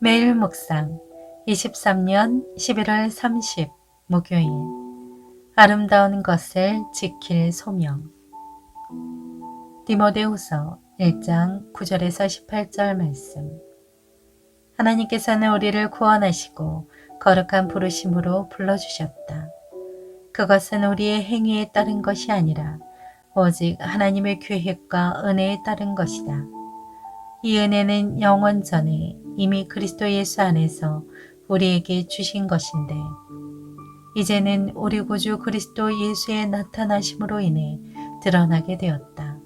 매일 묵상 23년 11월 30 목요일 아름다운 것을 지킬 소명 디모데후서 1장 9절에서 18절 말씀 하나님께서는 우리를 구원하시고 거룩한 부르심으로 불러주셨다. 그것은 우리의 행위에 따른 것이 아니라 오직 하나님의 계획과 은혜에 따른 것이다. 이 은혜는 영원 전에 이미 그리스도 예수 안에서 우리에게 주신 것인데 이제는 우리 구주 그리스도 예수의 나타나심으로 인해 드러나게 되었다.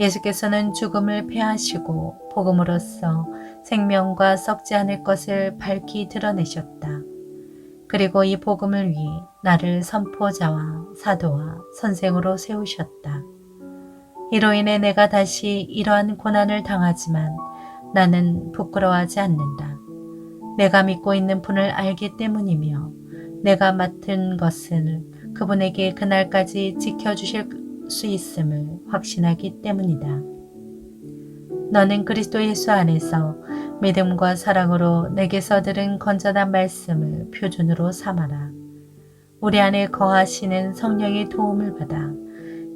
예수께서는 죽음을 패하시고 복음으로써 생명과 썩지 않을 것을 밝히 드러내셨다. 그리고 이 복음을 위해 나를 선포자와 사도와 선생으로 세우셨다. 이로 인해 내가 다시 이러한 고난을 당하지만 나는 부끄러워하지 않는다. 내가 믿고 있는 분을 알기 때문이며 내가 맡은 것을 그분에게 그날까지 지켜주실 수 있음을 확신하기 때문이다. 너는 그리스도 예수 안에서 믿음과 사랑으로 내게서 들은 건전한 말씀을 표준으로 삼아라. 우리 안에 거하시는 성령의 도움을 받아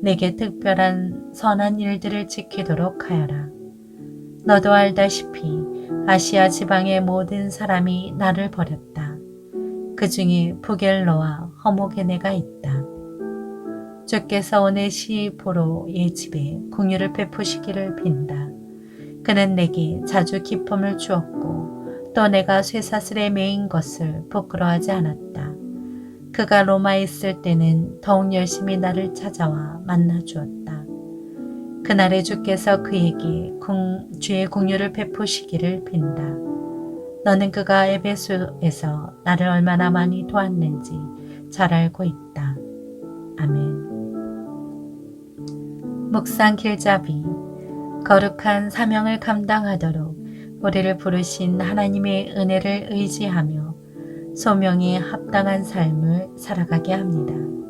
내게 특별한 선한 일들을 지키도록 하여라. 너도 알다시피 아시아 지방의 모든 사람이 나를 버렸다. 그 중에 부겔로와 허모게네가 있다. 주께서 오네시보로의 집에 궁유를 베푸시기를 빈다. 그는 내게 자주 기쁨을 주었고 또 내가 쇠사슬에 매인 것을 부끄러워하지 않았다. 그가 로마에 있을 때는 더욱 열심히 나를 찾아와 만나 주었다. 그날에 주께서 그에게 궁, 주의 공유를 베푸시기를 빈다. 너는 그가 에베소에서 나를 얼마나 많이 도왔는지 잘 알고 있다. 아멘. 묵상 길잡이 거룩한 사명을 감당하도록 우리를 부르신 하나님의 은혜를 의지하며 소명에 합당한 삶을 살아가게 합니다.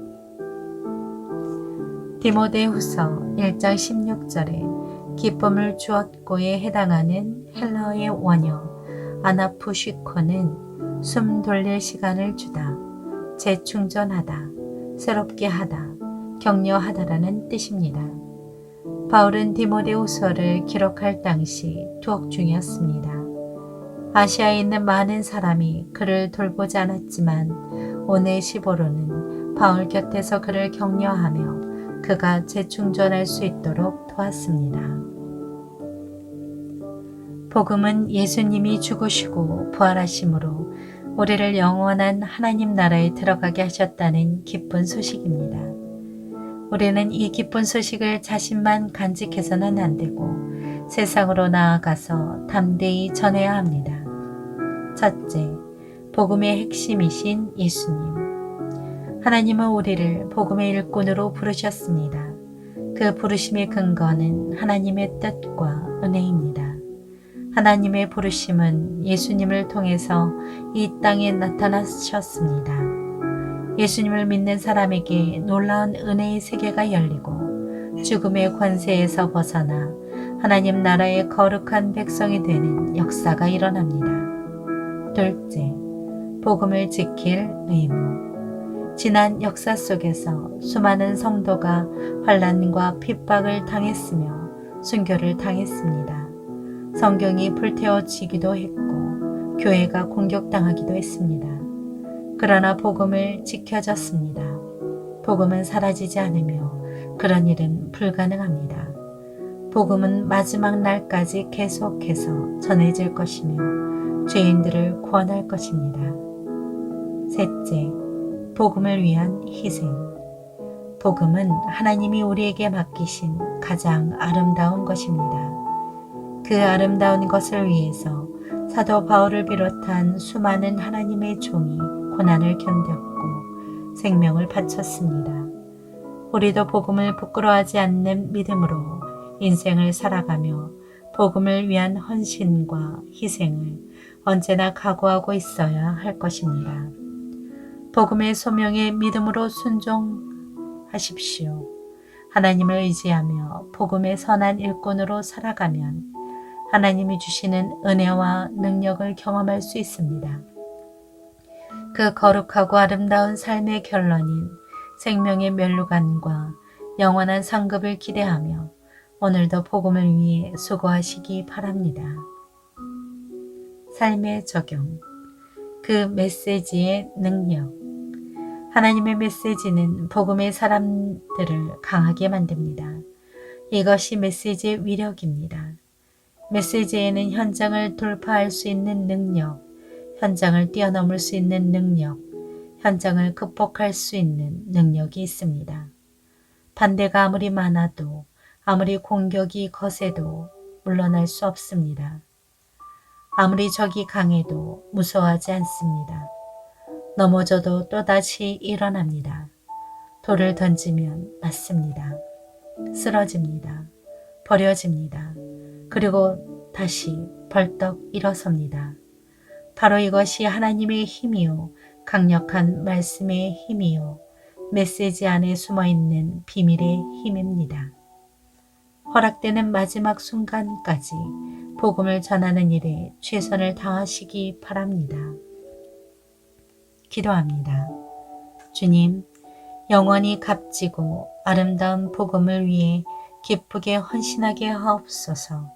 디모데후서 1장 16절에 기쁨을 주었고에 해당하는 헬러의 원형 아나푸시코는 숨 돌릴 시간을 주다, 재충전하다, 새롭게 하다, 격려하다라는 뜻입니다. 바울은 디모데후서를 기록할 당시 투옥 중이었습니다. 아시아에 있는 많은 사람이 그를 돌보지 않았지만 오네시보로는 바울 곁에서 그를 격려하며 그가 재충전할 수 있도록 도왔습니다. 복음은 예수님이 죽으시고 부활하심으로 우리를 영원한 하나님 나라에 들어가게 하셨다는 기쁜 소식입니다. 우리는 이 기쁜 소식을 자신만 간직해서는 안 되고 세상으로 나아가서 담대히 전해야 합니다. 첫째, 복음의 핵심이신 예수님. 하나님은 우리를 복음의 일꾼으로 부르셨습니다. 그 부르심의 근거는 하나님의 뜻과 은혜입니다. 하나님의 부르심은 예수님을 통해서 이 땅에 나타나셨습니다. 예수님을 믿는 사람에게 놀라운 은혜의 세계가 열리고 죽음의 관세에서 벗어나 하나님 나라의 거룩한 백성이 되는 역사가 일어납니다. 둘째, 복음을 지킬 의무. 지난 역사 속에서 수많은 성도가 환란과 핍박을 당했으며 순교를 당했습니다. 성경이 불태워지기도 했고 교회가 공격당하기도 했습니다. 그러나 복음을 지켜졌습니다. 복음은 사라지지 않으며 그런 일은 불가능합니다. 복음은 마지막 날까지 계속해서 전해질 것이며 죄인들을 구원할 것입니다. 셋째, 복음을 위한 희생. 복음은 하나님이 우리에게 맡기신 가장 아름다운 것입니다. 그 아름다운 것을 위해서 사도 바울을 비롯한 수많은 하나님의 종이 고난을 견뎠고 생명을 바쳤습니다. 우리도 복음을 부끄러워하지 않는 믿음으로 인생을 살아가며 복음을 위한 헌신과 희생을 언제나 각오하고 있어야 할 것입니다. 복음의 소명에 믿음으로 순종하십시오. 하나님을 의지하며 복음의 선한 일꾼으로 살아가면 하나님이 주시는 은혜와 능력을 경험할 수 있습니다. 그 거룩하고 아름다운 삶의 결론인 생명의 멸류관과 영원한 상급을 기대하며 오늘도 복음을 위해 수고하시기 바랍니다. 삶의 적용 그 메시지의 능력 하나님의 메시지는 복음의 사람들을 강하게 만듭니다. 이것이 메시지의 위력입니다. 메시지에는 현장을 돌파할 수 있는 능력, 현장을 뛰어넘을 수 있는 능력, 현장을 극복할 수 있는 능력이 있습니다. 반대가 아무리 많아도 아무리 공격이 거세도 물러날 수 없습니다. 아무리 적이 강해도 무서워하지 않습니다. 넘어져도 또다시 일어납니다. 돌을 던지면 맞습니다. 쓰러집니다. 버려집니다. 그리고 다시 벌떡 일어섭니다. 바로 이것이 하나님의 힘이요. 강력한 말씀의 힘이요. 메시지 안에 숨어 있는 비밀의 힘입니다. 허락되는 마지막 순간까지 복음을 전하는 일에 최선을 다하시기 바랍니다. 기도합니다. 주님, 영원히 값지고 아름다운 복음을 위해 기쁘게 헌신하게 하옵소서.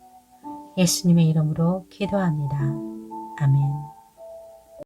예수님의 이름으로 기도합니다. 아멘.